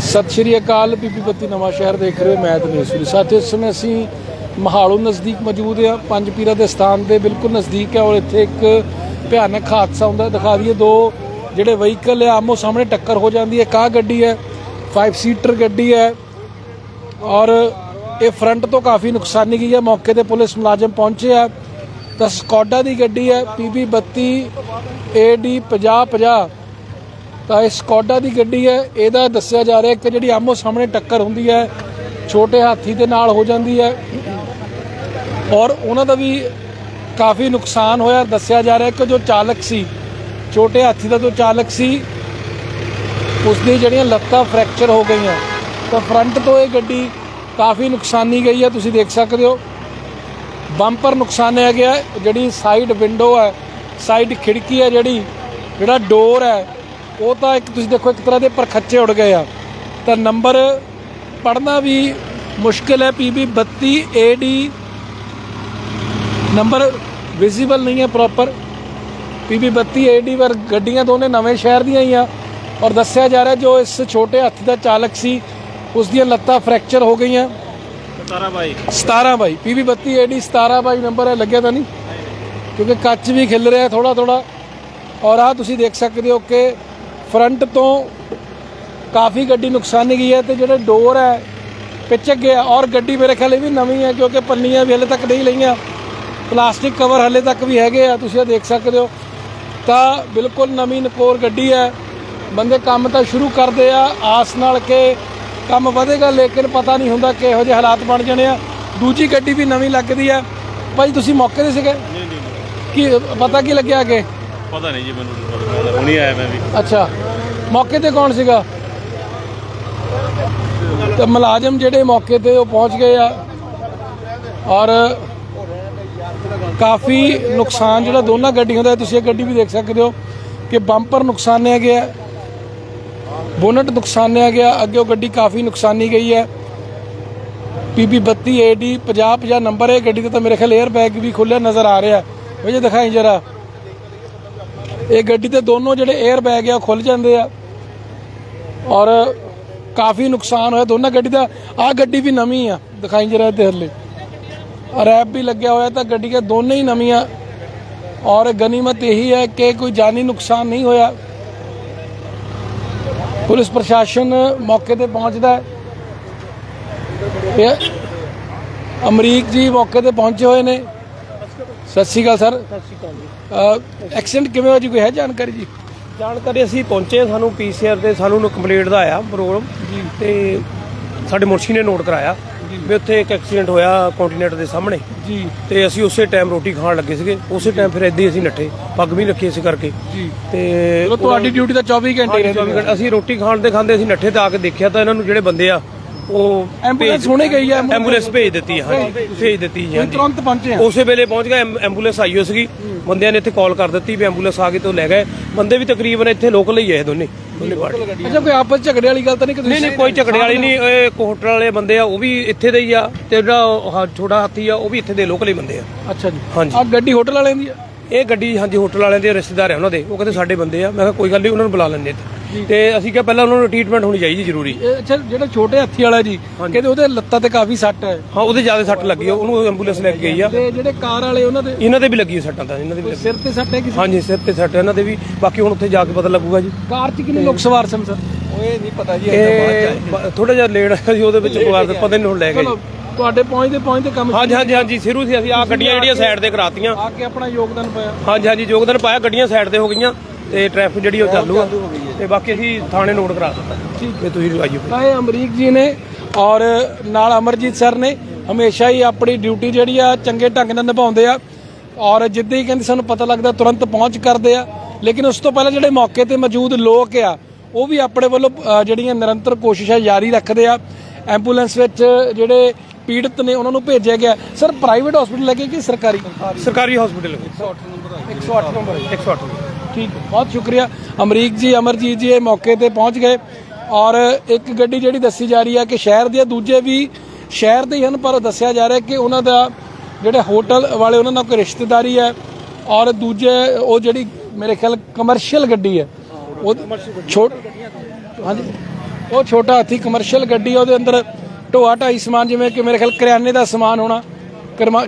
ਸਤਿ ਸ਼੍ਰੀ ਅਕਾਲ, ਬੀਬੀ ਬੱਤੀ ਨਵਾਂ ਸ਼ਹਿਰ ਦੇਖ ਰਹੇ ਹੋ, ਮੈਂ ਦਨੇਸ਼ਵਰੀ ਸਾਥੀਓ ਇਸ ਸਮੇਂ ਅਸੀਂ ਮਹਾਲੂ ਨਜ਼ਦੀਕ ਮੌਜੂਦ ਹਾਂ, ਪੰਜ ਪੀਰਾਂ ਦੇ ਸਥਾਨ ਦੇ ਬਿਲਕੁਲ ਨਜ਼ਦੀਕ ਹੈ ਔਰ ਇੱਥੇ ਇੱਕ ਭਿਆਨਕ ਹਾਦਸਾ ਹੁੰਦਾ ਦਿਖਾ ਦਈਏ ਦੋ, ਜਿਹੜੇ ਵਹੀਕਲ ਆ, ਆਮੋ ਸਾਹਮਣੇ ਟੱਕਰ ਹੋ ਜਾਂਦੀ ਹੈ। ਕਾ ਗੱਡੀ ਹੈ 5 ਸੀਟਰ ਗੱਡੀ ਹੈ ਔਰ ਇਹ ਫਰੰਟ ਤੋਂ ਕਾਫੀ ਨੁਕਸਾਨੀ ਗਈ ਹੈ। ਮੌਕੇ ਤੇ ਪੁਲਿਸ ਮੁਲਾਜ਼ਮ ਪਹੁੰਚੇ ਆ। ਤਾਂ ਸਕੋਡਾ ਦੀ ਗੱਡੀ ਹੈ ਪੀਬੀ 32 ਏਡੀ 5050 ਤਾਂ ਇਹ ਸਕੋਡਾ ਦੀ ਗੱਡੀ ਹੈ। ਇਹਦਾ ਦੱਸਿਆ ਜਾ ਰਿਹਾ ਕਿ ਜਿਹੜੀ ਆਮੋ ਸਾਹਮਣੇ ਟੱਕਰ ਹੁੰਦੀ ਹੈ, ਛੋਟੇ ਹਾਥੀ ਦੇ ਨਾਲ ਹੋ ਜਾਂਦੀ ਹੈ। ਔਰ ਉਹਨਾਂ ਦਾ ਵੀ ਕਾਫੀ ਨੁਕਸਾਨ ਹੋਇਆ। ਦੱਸਿਆ ਜਾ ਰਿਹਾ ਕਿ ਜੋ ਚਾਲਕ ਸੀ, ਛੋਟੇ ਹਾਥੀ ਦਾ ਜੋ ਚਾਲਕ ਸੀ ਉਸ ਦੀ ਜਿਹੜੀਆਂ ਲੱਤਾਂ ਫ੍ਰੈਕਚਰ ਹੋ ਗਈਆਂ। ਤਾਂ ਫਰੰਟ ਤੋਂ ਇਹ ਗੱਡੀ ਕਾਫੀ ਨੁਕਸਾਨੀ ਗਈ ਹੈ, ਤੁਸੀਂ ਦੇਖ ਸਕਦੇ ਹੋ। ਬੰਪਰ ਨੁਕਸਾਨਿਆ ਗਿਆ ਜਿਹੜੀ ਸਾਈਡ ਵਿੰਡੋ ਹੈ, ਸਾਈਡ ਖਿੜਕੀ ਹੈ ਜਿਹੜੀ, ਜਿਹੜਾ ਡੋਰ ਹੈ ਉਹ ਤਾਂ ਇੱਕ ਤੁਸੀਂ ਦੇਖੋ ਇੱਕ ਤਰ੍ਹਾਂ ਦੇ ਪਰਖੱਚੇ ਉੜ ਗਏ ਆ। ਤਾਂ ਨੰਬਰ ਪੜਨਾ ਵੀ ਮੁਸ਼ਕਿਲ ਹੈ ਪੀਬੀ 32 ਏਡੀ ਨੰਬਰ ਵਿਜ਼ੀਬਲ ਨਹੀਂ ਹੈ ਪ੍ਰੋਪਰ ਪੀਬੀ 32 ਏਡੀ ਵਰ ਗੱਡੀਆਂ ਦੋਨੇ ਨਵੇਂ ਸ਼ਹਿਰ ਦੀਆਂ ਹੀ ਆ। ਔਰ ਦੱਸਿਆ ਜਾ ਰਿਹਾ ਜੋ ਇਸ ਛੋਟੇ ਹਾਥੀ ਦਾ ਚਾਲਕ ਸੀ ਉਸ ਦੀਆਂ ਲੱਤਾਂ ਫ੍ਰੈਕਚਰ ਹੋ ਗਈਆਂ। 17 ਬਾਈ। 17 ਬਾਈ। ਪੀਵੀ 32 ਏਡੀ 17 ਬਾਈ ਨੰਬਰ ਹੈ ਲੱਗਿਆ ਤਾਂ ਨਹੀਂ? ਕਿਉਂਕਿ ਕੱਚ ਵੀ ਖਿਲ ਰਿਹਾ ਥੋੜਾ ਥੋੜਾ ਔਰ ਆ ਤੁਸੀਂ ਦੇਖ ਸਕਦੇ ਹੋ ਕਿ ਫਰੰਟ ਤੋਂ ਕਾਫੀ ਗੱਡੀ ਨੁਕਸਾਨੀ ਗਈ ਹੈ ਤੇ ਜਿਹੜੇ ਡੋਰ ਹੈ ਪਿਚਕ ਗਿਆ ਔਰ ਗੱਡੀ ਮੇਰੇ ਖਿਆਲ ਇਹ ਵੀ ਨਵੀਂ ਹੈ ਕਿਉਂਕਿ ਪੰਨੀਆਂ ਵੀ ਹਲੇ ਤੱਕ ਨਹੀਂ ਲਈਆਂ। ਪਲਾਸਟਿਕ ਕਵਰ ਹਲੇ ਤੱਕ ਵੀ ਹੈਗੇ ਆ ਤੁਸੀਂ ਇਹ ਦੇਖ ਸਕਦੇ ਹੋ। ਤਾਂ ਬਿਲਕੁਲ ਨਵੀਂ ਨਕੋਰ ਗੱਡੀ ਹੈ। ਬੰਦੇ ਕੰਮ ਤਾਂ ਸ਼ੁਰੂ ਕਰਦੇ ਆ ਆਸ ਨਾਲ ਕਿ ਕੰਮ ਵਧੇਗਾ ਲੇਕਿਨ ਪਤਾ ਨਹੀਂ ਹੁੰਦਾ ਕਿਹੋ ਜਿਹੇ ਹਾਲਾਤ ਬਣ ਜਾਣੇ ਆ। ਦੂਜੀ ਗੱਡੀ ਵੀ ਨਵੀਂ ਲੱਗਦੀ ਹੈ। ਭਾਈ ਤੁਸੀਂ ਮੌਕੇ ਤੇ ਸੀਗੇ? ਨਹੀਂ ਨਹੀਂ। ਕੀ ਪਤਾ ਕੀ ਲੱਗਿਆ ਅੱਗੇ? ਪਤਾ ਨਹੀਂ ਜੀ ਮੈਨੂੰ। ਹੁਣੀ ਆਇਆ ਮੈਂ ਵੀ। ਅੱਛਾ। ਮੌਕੇ ਤੇ ਕੌਣ ਸੀਗਾ? ਤੇ ਮੁਲਾਜ਼ਮ ਜਿਹੜੇ ਮੌਕੇ ਤੇ ਉਹ ਪਹੁੰਚ ਗਏ ਆ। ਔਰ ਕਾਫੀ ਨੁਕਸਾਨ ਜਿਹੜਾ ਦੋਨਾਂ ਗੱਡੀਆਂ ਦਾ ਤੁਸੀਂ ਇਹ ਗੱਡੀ ਵੀ ਦੇਖ ਸਕਦੇ ਹੋ ਕਿ ਬੰਪਰ ਨੁਕਸਾਨਿਆ ਗਿਆ, ਬੋਨਟ ਨੁਕਸਾਨਿਆ ਗਿਆ, ਅੱਗੇ ਉਹ ਗੱਡੀ ਕਾਫੀ ਨੁਕਸਾਨੀ ਗਈ ਹੈ। ਪੀਬੀ 32 ਏਡੀ 50 50 ਨੰਬਰ ਹੈ ਗੱਡੀ ਤੇ ਤਾਂ ਮੇਰੇ ਖਿਆਲ 에ਅਰ ਬੈਗ ਵੀ ਖੁੱਲਿਆ ਨਜ਼ਰ ਆ ਰਿਹਾ ਉਹ ਜੇ ਦਿਖਾਈ ਜਰਾ। ਇਹ ਗੱਡੀ ਤੇ ਦੋਨੋਂ ਜਿਹੜੇ 에ਅਰ ਬੈਗ ਆ, ਉਹ ਖੁੱਲ ਜਾਂਦੇ ਆ। ਔਰ ਕਾਫੀ ਨੁਕਸਾਨ ਹੋਇਆ। ਦੋਨਾਂ ਗੱਡੀ ਦਾ ਆ ਗੱਡੀ ਵੀ ਨਵੀਂ ਆ, ਦਿਖਾਈ ਜਰਾ ਤੇ ਹੱਲੇ। ਰੈਪ ਵੀ ਲੱਗਿਆ ਹੋਇਆ ਤਾਂ ਗੱਡੀਆਂ ਦੋਨੇ ਹੀ ਨਵੀਆਂ ਔਰ ਗਨੀਮਤ ਇਹੀ ਹੈ ਕਿ ਕੋਈ ਜਾਨੀ ਨੁਕਸਾਨ ਨਹੀਂ ਹੋਇਆ। ਪੁਲਿਸ ਪ੍ਰਸ਼ਾਸਨ ਮੌਕੇ ਤੇ ਪਹੁੰਚਦਾ ਹੈ। ਅਮਰੀਕ ਜੀ ਮੌਕੇ ਤੇ ਪਹੁੰਚੇ ਹੋਏ ਨੇ। ਸਤਿ ਸ਼੍ਰੀ ਅਕਾਲ ਸਰ। ਸਤਿ ਸ਼੍ਰੀ ਅਕਾਲ ਜੀ। ਐਕਸੀਡੈਂਟ ਕਿਵੇਂ ਹੋਇਆ ਜੀ? ਕੋਈ ਹੈ ਜਾਣਕਾਰੀ ਜੀ? ਜਾਣਕਾਰੀ ਅਸੀਂ ਪਹੁੰਚੇ ਸਾਨੂੰ ਪੀਸੀਆਰ ਤੇ ਸਾਨੂੰ ਕੰਪਲੀਟ ਦਾ ਆਇਆ ਪ੍ਰੋਗਰਾਮ ਜੀ। ਤੇ ਸਾਡੇ ਮੁਰਸ਼ੀ ਨੇ ਨੋਟ ਕਰਾਇਆ ਵੀ ਉੱਥੇ ਇੱਕ ਐਕਸੀਡੈਂਟ ਹੋਇਆ ਕੰਟੀਨੈਂਟ ਦੇ ਸਾਹਮਣੇ। ਜੀ। ਤੇ ਅਸੀਂ ਉਸੇ ਟਾਈਮ ਰੋਟੀ ਖਾਣ ਲੱਗੇ ਸੀਗੇ। ਉਸੇ ਟਾਈਮ ਫਿਰ ਏਦਾਂ ਹੀ ਅਸੀਂ ਨੱਠੇ ਪੱਗ ਵੀ ਰੱਖੀ ਸੀ ਕਰਕੇ। ਜੀ। ਤੇ ਚਲੋ ਤੁਹਾਡੀ ਡਿਊਟੀ ਤਾਂ 24 ਘੰਟੇ ਹਾਂਜੀ, ਰਹਿੰਦੀ 24 ਘੰਟੇ। ਅਸੀਂ ਰੋਟੀ ਖਾਣ ਦੇ ਖਾਂਦੇ ਅਸੀਂ ਨੱਠੇ ਤੇ ਆ ਕੇ ਦੇਖਿਆ ਤਾਂ ਇਹਨਾਂ ਨੂੰ ਜਿਹੜੇ ਬੰਦੇ ਆ ਉਹ ਐਂਬੂਲੈਂਸ ਹੁਣੇ ਗਈ ਹੈ ਐਂਬੂਲੈਂਸ ਭੇਜ ਦਿੱਤੀ ਹੈ, ਹਾਂਜੀ ਭੇਜ ਦਿੱਤੀ ਜੀ, ਹਾਂਜੀ। ਤੁਰੰਤ ਪਹੁੰਚੇ ਆ। ਉਸੇ ਵੇਲੇ ਪਹੁੰਚ ਗਿਆ ਐਮ- ਐਂਬੂਲੈਂਸ ਆਈ ਹੋ ਸੀਗੀ। ਬੰਦਿਆਂ ਨੇ ਇੱਥੇ ਕਾਲ ਕਰ ਦਿੱਤੀ ਵੀ ਐਂਬੂਲੈਂਸ ਆ ਗਈ ਤੋਂ ਲੈ ਗਏ। ਬੰਦੇ ਵੀ ਤਕਰੀਬਨ ਇੱਥੇ ਲੋਕਲ ਹੀ ਆਏ ਦੋਨੇ ਦੋਨੇ ਪਾਰਟੀ ਅੱਛਾ ਕੋਈ ਆਪਸ 'ਚ ਝਗੜੇ ਵਾਲੀ ਗੱਲ ਤਾਂ ਨਹੀਂ ਕਿ ਨਹੀਂ ਨਹੀਂ ਕੋਈ ਝਗੜੇ ਵਾਲੀ ਨਹੀਂ ਇਹ ਇੱਕ ਹੋਟਲ ਵਾਲੇ ਬੰਦੇ ਆ ਉਹ ਵੀ ਇੱਥੇ ਦੇ ਹੀ ਆ ਤੇ ਜਿਹੜਾ ਉਹ ਹਾ- ਛੋਟਾ ਹਾਥੀ ਆ ਉਹ ਵੀ ਇੱਥੇ ਦੇ ਲੋਕਲ ਹੀ ਬੰਦੇ ਆ। ਅੱਛਾ ਜੀ। ਹਾਂਜੀ। ਆ ਗੱਡੀ ਹੋਟਲ ਵਾਲਿਆਂ ਦੀ ਆ? ਇਹ ਗੱਡੀ ਹਾਂਜੀ ਹੋਟਲ ਵਾਲਿਆਂ ਦੇ ਰਿਸ਼ਤੇਦਾਰ ਆ ਉਹਨਾਂ ਦੇ। ਉਹ ਕਹਿੰਦੇ ਸਾਡੇ ਬੰਦੇ ਆ। ਮੈਂ ਕਿਹਾ ਕੋਈ ਗੱਲ ਨਹੀਂ ਉਹਨਾਂ ਨੂੰ ਬੁਲਾ ਲੈਂਦੇ ਤੇ ਅਸੀਂ ਕਿਹਾ ਪਹਿਲਾਂ ਉਹਨਾਂ ਨੂੰ ਟ੍ਰੀਟਮੈਂਟ ਹੋਣੀ ਚਾਹੀਦੀ ਜ਼ਰੂਰੀ। ਅੱਛਾ ਜਿਹੜਾ ਛੋਟੇ ਹਾਥੀ ਵਾਲਾ ਜੀ ਕਹਿੰਦੇ ਉਹਦੇ ਲੱਤਾਂ ਤੇ ਕਾਫੀ ਸੱਟ ਹੈ। ਹਾਂ ਉਹਦੇ ਜ਼ਿਆਦਾ ਸੱਟ ਲੱਗੀ ਆ। ਉਹਨੂੰ ਐਂਬੂਲੈਂਸ ਲੈ ਕੇ ਗਈ ਆ। ਤੇ ਜਿਹੜੇ ਕਾਰ ਵਾਲੇ ਉਹਨਾਂ ਦੇ ਇਹਨਾਂ ਦੇ ਵੀ ਲੱਗੀ ਸੱਟਾਂ ਤਾਂ ਇਹਨਾਂ ਦੇ ਵੀ ਸਿਰ ਤੇ ਸੱਟ ਹੈ ਕਿਸੇ ਹਾਂਜੀ ਸਿਰ ਤੇ ਸੱਟ ਇਹਨਾਂ ਦੇ ਵੀ। ਬਾਕੀ ਹੁਣ ਉੱਥੇ ਜਾ ਕੇ ਪਤਾ ਲੱਗੂਗਾ ਜੀ। ਕਾਰ 'ਚ ਕਿੰਨੇ ਲੋਕ ਸਵਾਰ ਸਨ ਸਰ? ਇਹ ਥੋੜਾ ਜਿਹਾ ਲੇਟ ਸੀ ਉਹਦੇ ਵਿੱਚ ਪਤਾ ਨਹੀਂ ਹੁਣ ਲੈ ਗਏ। ਚਲੋ ਤੁਹਾਡੇ ਪਹੁੰਚਦੇ ਪਹੁੰਚਦੇ ਕੰਮ ਹਾਂਜੀ ਹਾਂਜੀ ਹਾਂਜੀ ਸਿਰੂ ਸੀ ਅਸੀਂ। ਆ ਗੱਡੀਆਂ ਜਿਹੜੀਆਂ ਸਾਈਡ ਤੇ ਕਰਾਤੀਆਂ। ਆ ਕੇ ਆਪਣਾ ਯੋਗਦਾਨ ਪਾਇਆ। ਹਾਂਜੀ ਹਾਂਜੀ ਯੋਗਦਾਨ ਪਾਇਆ ਗੱਡੀਆਂ ਸਾਈਡ ਤੇ ਹੋ ਗਈਆਂ ਤੇ ਟ੍ਰੈਫਿਕ ਜਿਹੜੀ ਉਹ ਚਾਲੂ ਆ। ਤੇ ਬਾਕੀ ਅਸੀਂ ਥਾਣੇ ਨੋਟ ਕਰਾ ਦਿੱਤਾ। ਠੀਕ ਹੈ। ਤੁਸੀਂ ਆਈਓ। ਤਾਂ ਇਹ ਅਮਰੀਕ ਜੀ ਨੇ ਔਰ ਨਾਲ ਅਮਰਜੀਤ ਸਰ ਨੇ ਹਮੇਸ਼ਾ ਹੀ ਆਪਣੀ ਡਿਊਟੀ ਜਿਹੜੀ ਆ ਚੰਗੇ ਢੰਗ ਨਾਲ ਨਿਭਾਉਂਦੇ ਆ। ਔਰ ਜਿੱਦਾਂ ਹੀ ਕਹਿੰਦੇ ਸਾਨੂੰ ਪਤਾ ਲੱਗਦਾ ਤੁਰੰਤ ਪਹੁੰਚ ਕਰਦੇ ਆ। ਲੇਕਿਨ ਉਸ ਤੋਂ ਪਹਿਲਾਂ ਜਿਹੜੇ ਮੌਕੇ ਤੇ ਮੌਜੂਦ ਲੋਕ ਆ ਉਹ ਵੀ ਆਪਣੇ ਵੱਲੋਂ ਜਿਹੜੀਆਂ ਨਿਰੰਤਰ ਕੋਸ਼ਿਸ਼ਾਂ ਜਾਰੀ ਰੱਖਦੇ ਆ। ਐਂਬੂਲੈਂਸ ਵਿੱਚ ਜਿਹੜੇ ਪੀੜਤ ਨੇ ਉਹਨਾਂ ਨੂੰ ਭੇਜਿਆ ਗਿਆ। ਸਰ ਪ੍ਰਾਈਵੇਟ ਹਸਪੀਟਲ ਲੱਗੇ ਕਿ ਸਰਕਾਰੀ? ਸਰਕਾਰੀ ਹਸਪੀਟਲ 108 ਨੰਬਰ 108 ਠੀਕ ਹੈ। ਬਹੁਤ ਸ਼ੁਕਰੀਆ। ਅਮਰੀਕ ਜੀ ਅਮਰਜੀਤ ਜੀ ਇਹ ਮੌਕੇ ਤੇ ਪਹੁੰਚ ਗਏ। ਔਰ ਇੱਕ ਗੱਡੀ ਜਿਹੜੀ ਦੱਸੀ ਜਾ ਰਹੀ ਹੈ ਕਿ ਸ਼ਹਿਰ ਦੇ ਦੂਜੇ ਵੀ ਸ਼ਹਿਰ ਦੇ ਹੀ ਹਨ ਪਰ ਦੱਸਿਆ ਜਾ ਰਿਹਾ ਕਿ ਉਹਨਾਂ ਦਾ ਜਿਹੜੇ ਹੋਟਲ ਵਾਲੇ ਉਹਨਾਂ ਨਾਲ ਕੋਈ ਰਿਸ਼ਤੇਦਾਰੀ ਹੈ। ਔਰ ਦੂਜੇ ਉਹ ਜਿਹੜੀ ਮੇਰੇ ਖਿਆਲ ਕਮਰਸ਼ੀਅਲ ਗੱਡੀ ਹੈ ਉਹ ਛੋਟ ਹਾਂਜੀ। ਉਹ ਛੋਟਾ ਹਾਥੀ ਕਮਰਸ਼ੀਅਲ ਗੱਡੀ ਉਹਦੇ ਅੰਦਰ ਢੋਆ ਢਾਈ ਸਮਾਨ ਜਿਵੇਂ ਕਿ ਮੇਰੇ ਖਿਆਲ ਕਰਿਆਨੇ ਦਾ ਸਮਾਨ ਹੋਣਾ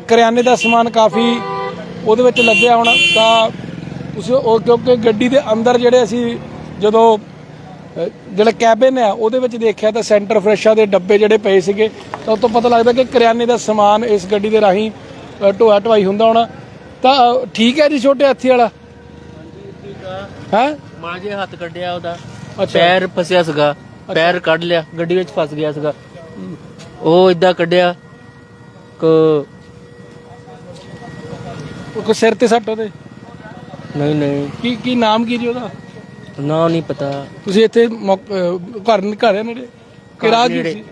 ਕਰਿਆਨੇ ਦਾ ਸਮਾਨ ਕਾਫੀ ਉਹਦੇ ਵਿੱਚ ਲੱਗਿਆ ਹੋਣਾ ਤਾਂ ਉਸ ਉਹ ਕਿਉਂਕਿ ਗੱਡੀ ਦੇ ਅੰਦਰ ਜਿਹੜੇ ਅਸੀਂ ਜਦੋਂ ਜਿਹੜਾ ਕੈਬਨ ਹੈ ਉਹਦੇ ਵਿੱਚ ਦੇਖਿਆ ਤਾਂ ਸੈਂਟਰ ਫਰੈਸ਼ਾ ਦੇ ਡੱਬੇ ਜਿਹੜੇ ਪਏ ਸੀਗੇ ਤਾਂ ਉਹ ਤੋਂ ਪਤਾ ਲੱਗਦਾ ਕਿ ਕਰਿਆਨੇ ਦਾ ਸਮਾਨ ਇਸ ਗੱਡੀ ਦੇ ਰਾਹੀਂ ਢੋਆ ਢਵਾਈ ਹੁੰਦਾ ਹੋਣਾ। ਤਾਂ ਠੀਕ ਹੈ ਜੀ ਛੋਟੇ ਹਾਥੀ ਵਾਲਾ? ਹੈ? ਮਾਂ ਜੇ ਹੱਥ ਕੱਢਿਆ ਉਹਦਾ। ਪੈਰ ਫਸਿਆ ਸੀਗਾ ਪੈਰ ਕੱਢ ਲਿਆ ਗੱਡੀ ਵਿੱਚ ਫਸ ਗਿਆ ਸੀਗਾ। ਉਹ ਇਦਾਂ ਕੱਢਿਆ ਕੋ ਉਹ ਕੋ ਸਿਰ ਤੇ ਸੱਟ ਉਹਦੇ? ਨਹੀਂ ਨਹੀਂ। ਕੀ ਕੀ ਨਾਮ ਕੀ ਜੀ ਉਹਦਾ? ਨਾ ਨਹੀਂ ਪਤਾ। ਤੁਸੀਂ ਇੱਥੇ ਮੌਕ- ਅਹ ਘਰ ਘਰ ਹੈ ਨੇੜੇ? ਕਿ ਰਾਹ ਕੀ ਨੇੜੇ। ਸੀ?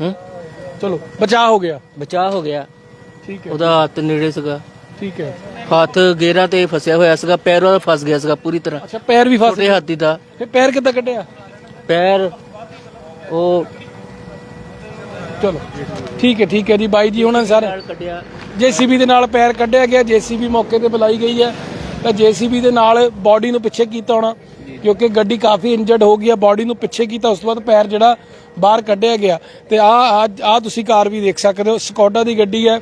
ਹੂੰ? ਚਲੋ ਬਚਾਅ ਹੋ ਗਿਆ। ਬਚਾਅ ਹੋ ਗਿਆ। ਠੀਕ ਹੈ। ਉਹਦਾ ਹੱਥ ਨੇੜੇ ਸੀਗਾ। ਠੀਕ ਹੈ। ਹੱਥ ਗੇਰਾਂ ਤੇ ਫਸਿਆ ਹੋਇਆ ਸੀਗਾ ਪੈਰ ਉਹਦਾ ਫਸ ਗਿਆ ਸੀਗਾ ਪੂਰੀ ਤਰ੍ਹਾਂ। ਅੱਛਾ ਪੈਰ ਵੀ ਫਸ ਛੋਟੇ ਹਾਥੀ ਦਾ ਫਿਰ ਪੈਰ ਕਿੱਦਾਂ ਕੱਢਿਆ? ਪੈਰ ਉਹ ਚਲੋ। ਠੀਕ ਹੈ ਠੀਕ ਹੈ ਜੀ ਬਾਈ ਜੀ ਉਹਨਾਂ ਸਾਰੇ। ਪੈਰ ਕੱਢਿਆ। ਜੀਸੀਬੀ ਦੇ ਨਾਲ ਪੈਰ ਕੱਢਿਆ ਗਿਆ ਜੀਸੀਬੀ ਮੌਕੇ ਤੇ ਬੁਲਾਈ ਗਈ ਹੈ। ਤਾਂ ਜੀਸੀਬੀ ਦੇ ਨਾਲ ਬਾਡੀ ਨੂੰ ਪਿੱਛੇ ਕੀਤਾ ਹੋਣਾ ਕਿਉਂਕਿ ਗੱਡੀ ਕਾਫੀ ਇੰਜਰਡ ਹੋ ਗਈ ਹੈ ਬਾਡੀ ਨੂੰ ਪਿੱਛੇ ਕੀਤਾ ਉਸ ਤੋਂ ਬਾਅਦ ਪੈਰ ਜਿਹੜਾ ਬਾਹਰ ਕੱਢਿਆ ਗਿਆ। ਤੇ ਆ ਆ ਤੁਸੀਂ ਕਾਰ ਵੀ ਦੇਖ ਸਕਦੇ ਹੋ ਸਕੋਡਾ ਦੀ ਗੱਡੀ ਹੈ।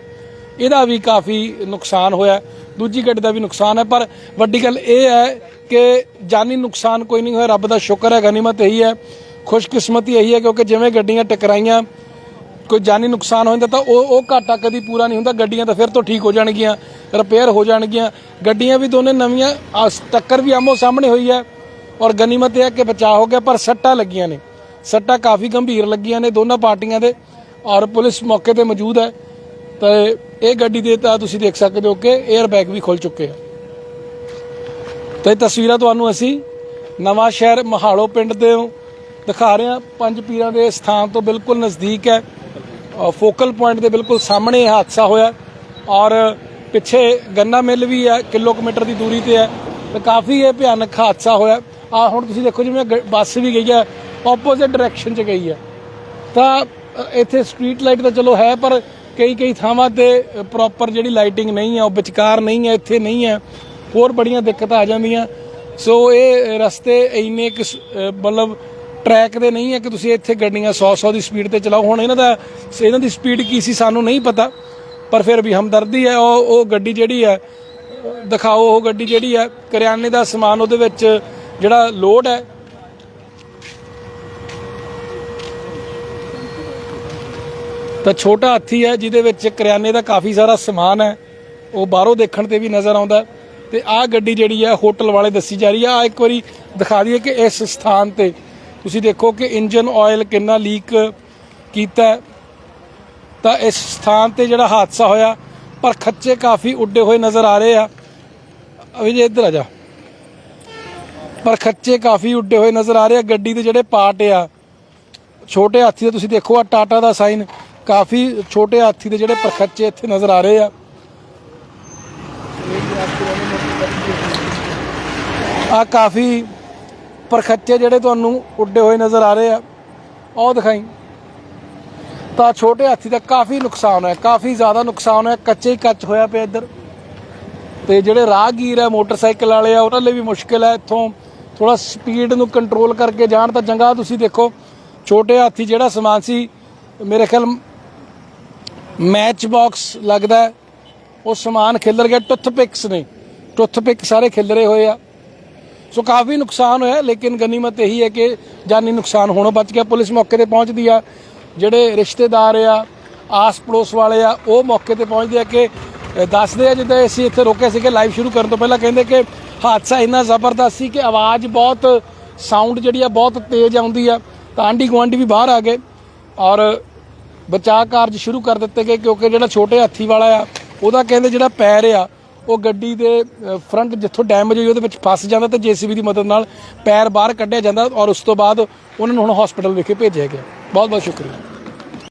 ਇਹਦਾ ਵੀ ਕਾਫੀ ਨੁਕਸਾਨ ਹੋਇਆ। ਦੂਜੀ ਗੱਡੀ ਦਾ ਵੀ ਨੁਕਸਾਨ ਹੈ ਪਰ ਵੱਡੀ ਗੱਲ ਇਹ ਹੈ ਕਿ ਜਾਨੀ ਨੁਕਸਾਨ ਕੋਈ ਨਹੀਂ ਹੋਇਆ ਰੱਬ ਦਾ ਸ਼ੁਕਰ ਹੈ ਗਨੀਮਤ ਇਹੀ ਹੈ। ਖੁਸ਼ਕਿਸਮਤੀ ਇਹੀ ਹੈ ਕਿਉਂਕਿ ਜਿਵੇਂ ਗੱਡੀਆਂ ਟਕਰਾਈਆਂ ਕੋਈ ਜਾਨੀ ਨੁਕਸਾਨ ਹੋ ਜਾਂਦਾ ਤਾਂ ਉਹ ਉਹ ਘਾਟਾ ਕਦੀ ਪੂਰਾ ਨਹੀਂ ਹੁੰਦਾ। ਗੱਡੀਆਂ ਤਾਂ ਫਿਰ ਤੋਂ ਠੀਕ ਹੋ ਜਾਣਗੀਆਂ ਰਿਪੇਅਰ ਹੋ ਜਾਣਗੀਆਂ। ਗੱਡੀਆਂ ਵੀ ਦੋਨੇ ਨਵੀਆਂ ਆਸ- ਟੱਕਰ ਵੀ ਆਮੋ ਸਾਹਮਣੇ ਹੋਈ ਹੈ ਔਰ ਗਨੀਮਤ ਇਹ ਹੈ ਕਿ ਬਚਾਅ ਹੋ ਗਿਆ, ਪਰ ਸੱਟਾਂ ਲੱਗੀਆਂ ਨੇ। ਸੱਟਾਂ ਕਾਫੀ ਗੰਭੀਰ ਲੱਗੀਆਂ ਨੇ ਦੋਨਾਂ ਪਾਰਟੀਆਂ ਦੇ ਔਰ ਪੁਲਿਸ ਮੌਕੇ ਤੇ ਮੌਜੂਦ ਹੈ। ਤੇ ਇਹ ਗੱਡੀ ਦੇ ਤਾਂ ਤੁਸੀਂ ਦੇਖ ਸਕਦੇ ਹੋ ਕਿ 에ਅਰ ਬੈਗ ਵੀ ਖੁੱਲ ਚੁੱਕੇ ਆ। ਤੇ ਇਹ ਤਸਵੀਰਾਂ ਤੁਹਾਨੂੰ ਅਸੀਂ ਨਵਾਂ ਸ਼ਹਿਰ ਮਹਾਲੋ ਪਿੰਡ ਦੇ ਦਿਖਾ ਰਹੇ ਹਾਂ। ਪੰਜ ਪੀਰਾਂ ਦੇ ਸਥਾਨ ਤੋਂ ਬਿਲਕੁਲ ਨਜ਼ਦੀਕ ਹੈ। ਫੋਕਲ ਪੁਆਇੰਟ ਦੇ ਬਿਲਕੁਲ ਸਾਹਮਣੇ ਇਹ ਹਾਦਸਾ ਹੋਇਆ ਔਰ ਪਿੱਛੇ ਗੰਨਾ ਮਿੱਲ ਵੀ ਹੈ, ਕਿਲੋਮੀਟਰ ਦੀ ਦੂਰੀ ਤੇ ਹੈ ਤੇ ਕਾਫੀ ਇਹ ਭਿਆਨਕ ਹਾਦਸਾ ਹੋਇਆ ਆ ਹੁਣ ਤੁਸੀਂ ਦੇਖੋ ਜਿਵੇਂ ਗ- ਬੱਸ ਵੀ ਗਈ ਹੈ ਆਪੋਜ਼ਿਟ ਡਾਇਰੈਕਸ਼ਨ 'ਚ ਗਈ ਹੈ। ਤਾਂ ਇੱਥੇ ਸਟਰੀਟ ਲਾਈਟ ਤਾਂ ਚਲੋ ਹੈ, ਪਰ ਕਈ ਕਈ ਥਾਵਾਂ ਤੇ ਪ੍ਰੋਪਰ ਜਿਹੜੀ ਲਾਈਟਿੰਗ ਨਹੀਂ ਹੈ, ਉਹ ਵਿਚਕਾਰ ਨਹੀਂ ਹੈ, ਇੱਥੇ ਨਹੀਂ ਹੈ। ਹੋਰ ਬੜੀਆਂ ਦਿੱਕਤਾਂ ਆ ਜਾਂਦੀਆਂ। ਸੋ ਇਹ ਰਸਤੇ ਇੰਨੇ ਕੁ ਮਤਲਬ ਟਰੈਕ ਦੇ ਨਹੀਂ ਹੈ ਕਿ ਤੁਸੀਂ ਇੱਥੇ ਗੱਡੀਆਂ 100 100 ਦੀ ਸਪੀਡ ਤੇ ਚਲਾਓ। ਹੁਣ ਇਹਨਾਂ ਦਾ ਇਹਨਾਂ ਦੀ ਸਪੀਡ ਕੀ ਸੀ ਸਾਨੂੰ ਨਹੀਂ ਪਤਾ, ਪਰ ਫਿਰ ਵੀ ਹਮਦਰਦੀ ਹੈ, ਉਹ ਉਹ ਗੱਡੀ ਜਿਹੜੀ ਹੈ, ਦਿਖਾਓ, ਉਹ ਗੱਡੀ ਜਿਹੜੀ ਹੈ, ਕਰਿਆਨੇ ਦਾ ਸਮਾਨ ਉਹਦੇ ਵਿੱਚ ਜਿਹੜਾ ਲੋਡ ਹੈ। ਤਾਂ ਛੋਟਾ ਹਾਥੀ ਹੈ, ਜਿਹਦੇ ਵਿੱਚ ਕਰਿਆਨੇ ਦਾ ਕਾਫੀ ਸਾਰਾ ਸਮਾਨ ਹੈ। ਉਹ ਬਾਹਰੋਂ ਦੇਖਣ ਤੇ ਵੀ ਨਜ਼ਰ ਆਉਂਦਾ ਹੈ। ਤੇ ਆਹ ਗੱਡੀ ਜਿਹੜੀ ਹੈ, ਹੋਟਲ ਵਾਲੇ ਦੱਸੀ ਜਾ ਰਹੀ ਹੈ। ਆ ਇੱਕ ਵਾਰੀ ਦਿਖਾ ਦਈਏ ਕਿ ਇਸ ਸਥਾਨ ਤੇ ਤੁਸੀਂ ਦੇਖੋ ਕਿ ਇੰਜਨ ਆਇਲ ਕਿੰਨਾ ਲੀਕ ਕੀਤਾ ਤਾਂ ਇਸ ਸਥਾਨ ਤੇ ਜਿਹੜਾ ਹਾਦਸਾ ਹੋਇਆ, ਪਰ ਖੱਚੇ ਕਾਫੀ ਉੱਡੇ ਹੋਏ ਨਜ਼ਰ ਆ ਰਹੇ ਆ। ਅਭੀ ਜੇ ਇੱਧਰ ਆ ਜਾ। ਪਰ ਖੱਚੇ ਕਾਫੀ ਉੱਡੇ ਹੋਏ ਨਜ਼ਰ ਆ ਰਹੇ ਆ। ਗੱਡੀ ਦੇ ਜਿਹੜੇ ਪਾਰਟ ਆ, ਛੋਟੇ ਹਾਥੀ ਦੇ, ਤੁਸੀਂ ਦੇਖੋ ਆ ਟਾਟਾ ਦਾ ਸਾਈਨ, ਕਾਫੀ ਛੋਟੇ ਹਾਥੀ ਦੇ ਜਿਹੜੇ ਪਰਖੱਚੇ ਇੱਥੇ ਨਜ਼ਰ ਆ ਰਹੇ ਆ। ਆ ਕਾਫੀ ਪਰਖੱਚੇ ਜਿਹੜੇ ਤੁਹਾਨੂੰ ਉੱਡੇ ਹੋਏ ਨਜ਼ਰ ਆ ਰਹੇ ਆ ਉਹ ਦਿਖਾਈ। ਤਾਂ ਛੋਟੇ ਹਾਥੀ ਦਾ ਕਾਫੀ ਨੁਕਸਾਨ ਹੋਇਆ, ਕਾਫੀ ਜ਼ਿਆਦਾ ਨੁਕਸਾਨ ਹੋਇਆ, ਕੱਚੇ ਹੀ ਕੱਚ ਹੋਇਆ ਪਿਆ ਇੱਧਰ। ਤੇ ਜਿਹੜੇ ਰਾਹਗੀਰ ਹੈ ਮੋਟਰਸਾਈਕਲ ਵਾਲੇ ਆ, ਉਹਨਾਂ ਲਈ ਵੀ ਮੁਸ਼ਕਿਲ ਹੈ ਇੱਥੋਂ ਥੋੜਾ ਸਪੀਡ ਨੂੰ ਕੰਟਰੋਲ ਕਰਕੇ ਜਾਣ ਤਾਂ ਚੰਗਾ, ਤੁਸੀਂ ਦੇਖੋ, ਛੋਟੇ ਹਾਥੀ ਜਿਹੜਾ ਸਮਾਨ ਸੀ, ਮੇਰੇ ਖਿਆਲ ਮੈਚ ਬਾਕਸ ਲੱਗਦਾ ਉਹ ਸਮਾਨ ਖਿਲਰ ਗਿਆ, ਟੁੱਥ ਪਿਕਸ ਨੇ, ਟੁੱਥ ਪਿਕ ਸਾਰੇ ਖਿਲਰੇ ਹੋਏ ਆ। ਸੋ ਕਾਫੀ ਨੁਕਸਾਨ ਹੋਇਆ, ਲੇਕਿਨ ਗਨੀਮਤ ਇਹੀ ਹੈ ਕਿ ਜਾਨੀ ਨੁਕਸਾਨ ਹੋਣੋਂ ਬਚ ਗਿਆ। ਪੁਲਿਸ ਮੌਕੇ ਤੇ ਪਹੁੰਚਦੀ ਆ। ਜਿਹੜੇ ਰਿਸ਼ਤੇਦਾਰ ਆ ਆਸ ਪੜੋਸ ਵਾਲੇ ਆ, ਉਹ ਮੌਕੇ ਤੇ ਪਹੁੰਚਦੇ ਆ ਕਿ ਦੱਸਦੇ ਆ, ਜਿੱਦਾਂ ਅਸੀਂ ਇੱਥੇ ਰੋਕੇ ਸੀਗੇ ਲਾਈਵ ਸ਼ੁਰੂ ਕਰਨ ਤੋਂ ਪਹਿਲਾਂ, ਕਹਿੰਦੇ ਕਿ ਹਾਦਸਾ ਇੰਨਾ ਜ਼ਬਰਦਸਤ ਸੀ ਕਿ ਆਵਾਜ਼ ਬਹੁਤ, ਸਾਊਂਡ ਜਿਹੜੀ ਆ, ਬਹੁਤ ਤੇਜ਼ ਆਉਂਦੀ ਆ। ਤਾਂ ਆਂਢੀ ਗੁਆਂਢੀ ਵੀ ਬਾਹਰ ਆ ਗਏ ਔਰ ਬਚਾਅ ਕਾਰਜ ਸ਼ੁਰੂ ਕਰ ਦਿੱਤੇ ਗਏ, ਕਿਉਂਕਿ ਜਿਹੜਾ ਛੋਟੇ ਹਾਥੀ ਵਾਲਾ ਆ, ਉਹਦਾ ਕਹਿੰਦੇ ਜਿਹੜਾ ਪੈਰ ਆ ਉਹ ਗੱਡੀ ਦੇ ਫਰੰਟ ਜਿੱਥੋਂ ਡੈਮੇਜ ਹੋਈ ਉਹਦੇ ਵਿੱਚ ਫਸ ਜਾਂਦਾ ਤੇ ਜੀਸੀਬੀ ਦੀ ਮਦਦ ਨਾਲ ਪੈਰ ਬਾਹਰ ਕੱਢਿਆ ਜਾਂਦਾ ਔਰ ਉਸ ਤੋਂ ਬਾਅਦ ਉਹਨਾਂ ਨੂੰ ਹੁਣ ਹਸਪੀਟਲ ਵਿਖੇ ਭੇਜਿਆ ਗਿਆ। ਬਹੁਤ ਬਹੁਤ ਸ਼ੁਕਰੀਆ।